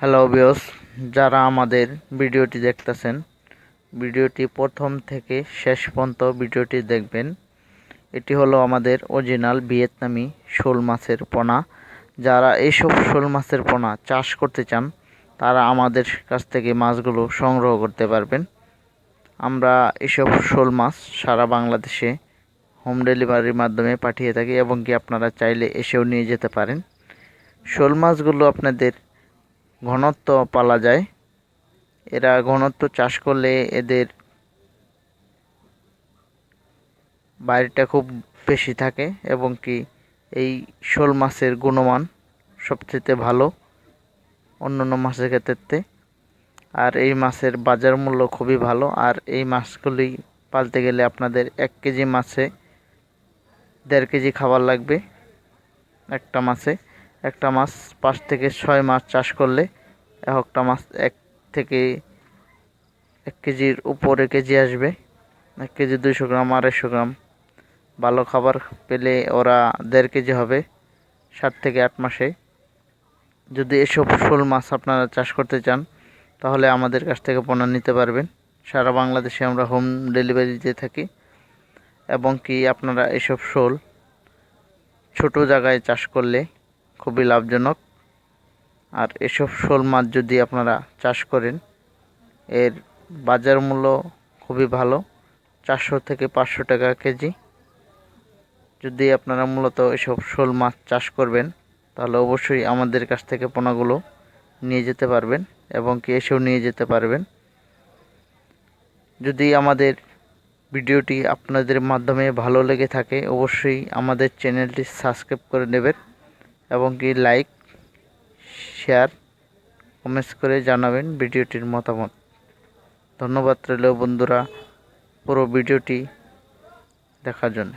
Hello বিয়স যারা আমাদের ভিডিওটি দেখতেছেন, ভিডিওটি প্রথম থেকে শেষ পর্যন্ত ভিডিওটি দেখবেন। এটি হলো আমাদের অরিজিনাল ভিয়েতনামি শোল মাছের পোনা। যারা এইসব শোল মাছের পোনা চাষ করতে চান, তারা আমাদের কাছ থেকে মাছগুলো সংগ্রহ করতে পারবেন। আমরা এসব শোল মাছ সারা বাংলাদেশে হোম ডেলিভারির মাধ্যমে পাঠিয়ে থাকি এবং কি আপনারা চাইলে এসেও নিয়ে যেতে পারেন। শোল মাছগুলো আপনাদের ঘনত্ব পালা যায়। এরা ঘনত্ব চাষ করলে এদের বাইরেটা খুব বেশি থাকে এবং কি এই শোল মাছের গুণমান সবচেয়ে ভালো অন্যান্য মাছের ক্ষেত্রে। আর এই মাছের বাজার মূল্য খুবই ভালো। আর এই মাছগুলি পালতে গেলে আপনাদের এক কেজি মাছে দেড় কেজি খাবার লাগবে একটা মাছে। একটা মাছ, পাঁচ থেকে ছয় মাছ চাষ করলে একটা মাছ এক থেকে এক কেজির উপরে কেজি আসবে। এক কেজি দুইশো গ্রাম, আড়াইশো গ্রাম। ভালো খাবার পেলে ওরা দেড় কেজি হবে, সাত থেকে আট মাসে। যদি এসব শোল মাছ আপনারা চাষ করতে চান, তাহলে আমাদের কাছ থেকে পণ্য নিতে পারবেন। সারা বাংলাদেশে আমরা হোম ডেলিভারি দিয়ে থাকি। এবং কি আপনারা এসব শোল ছোট জায়গায় চাষ করলে খুবই লাভজনক। আর এসব শোল মাছ যদি আপনারা চাষ করেন, এর বাজার মূল্য খুবই ভালো, চারশো থেকে পাঁচশো টাকা কেজি। যদি আপনারা মূলত এসব শোল মাছ চাষ করবেন, তাহলে অবশ্যই আমাদের কাছ থেকে পোনাগুলো নিয়ে যেতে পারবেন এবং কি এসেও নিয়ে যেতে পারবেন। যদি আমাদের ভিডিওটি আপনাদের মাধ্যমে ভালো লেগে থাকে, অবশ্যই আমাদের চ্যানেলটি সাবস্ক্রাইব করে নেবেন। এবং কি লাইক শেয়ার কমেন্টস করে জানাবেন ভিডিওটির মতামত। ধন্যবাদ রইল বন্ধুরা পুরো ভিডিওটি দেখার জন্য।